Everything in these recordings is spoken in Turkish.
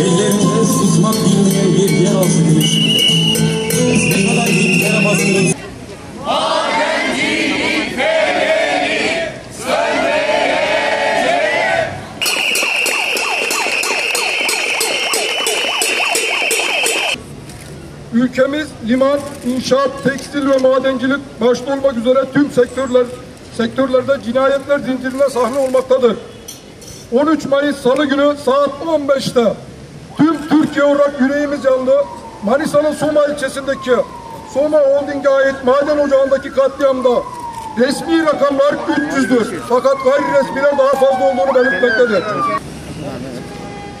ellerinde sıkmak bilmeyen bir yeraltı güneşi. Ne kadar diplere bastırırız. Ülkemiz liman, inşaat, tekstil ve madencilik başta olmak üzere tüm sektörler sektörlerde cinayetler zincirine sahne olmaktadır. 13 Mayıs Salı günü saat 15'te Türkiye olarak yüreğimiz yandı. Manisa'nın Soma ilçesindeki Soma Holding'e ait maden ocağındaki katliamda resmi rakamlar 300'dür. Fakat gayri resmiler daha fazla olduğunu belirtmektedir.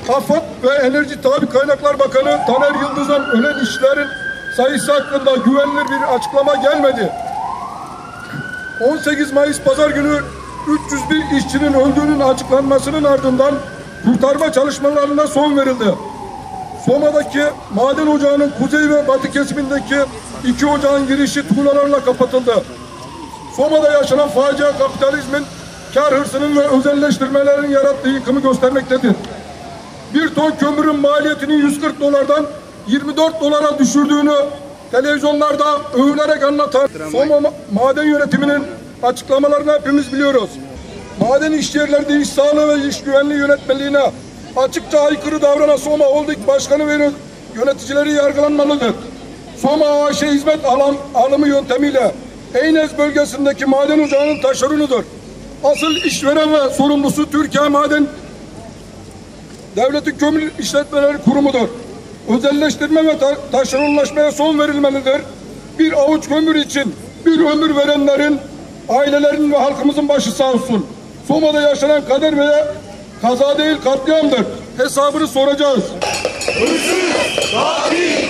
AFAD ve Enerji Tabi Kaynaklar Bakanı Taner Yıldız'ın ölen işlerin sayısı hakkında güvenilir bir açıklama gelmedi. 18 Mayıs Pazar günü 301 işçinin öldüğünün açıklanmasının ardından kurtarma çalışmalarına son verildi. Soma'daki maden ocağının kuzey ve batı kesimindeki iki ocağın girişi tuğlalarla kapatıldı. Soma'da yaşanan facia kapitalizmin kar hırsının ve özelleştirmelerin yarattığı yıkımı göstermektedir. Bir ton kömürün maliyetini 140 dolardan 24 dolara düşürdüğünü televizyonlarda övülerek anlatan Soma ma- maden yönetiminin açıklamalarını hepimiz biliyoruz. Maden işyerlerinde iş sağlığı ve iş güvenliği yönetmeliğine açıkça aykırı davranan Soma Holding Başkanı ve yöneticileri yargılanmalıdır. Soma AŞ hizmet alan, alımı yöntemiyle Eynez bölgesindeki maden ocağının taşeronudur. Asıl işveren ve sorumlusu Türkiye Maden Devletin Kömür İşletmeleri Kurumu'dur. Özelleştirme ve ta taşeronlaşmaya son verilmelidir. Bir avuç kömür için bir ömür verenlerin, ailelerin ve halkımızın başı sağ olsun. Soma'da yaşanan kader ve Kaza değil katliamdır. Hesabını soracağız. Hırsız, katil,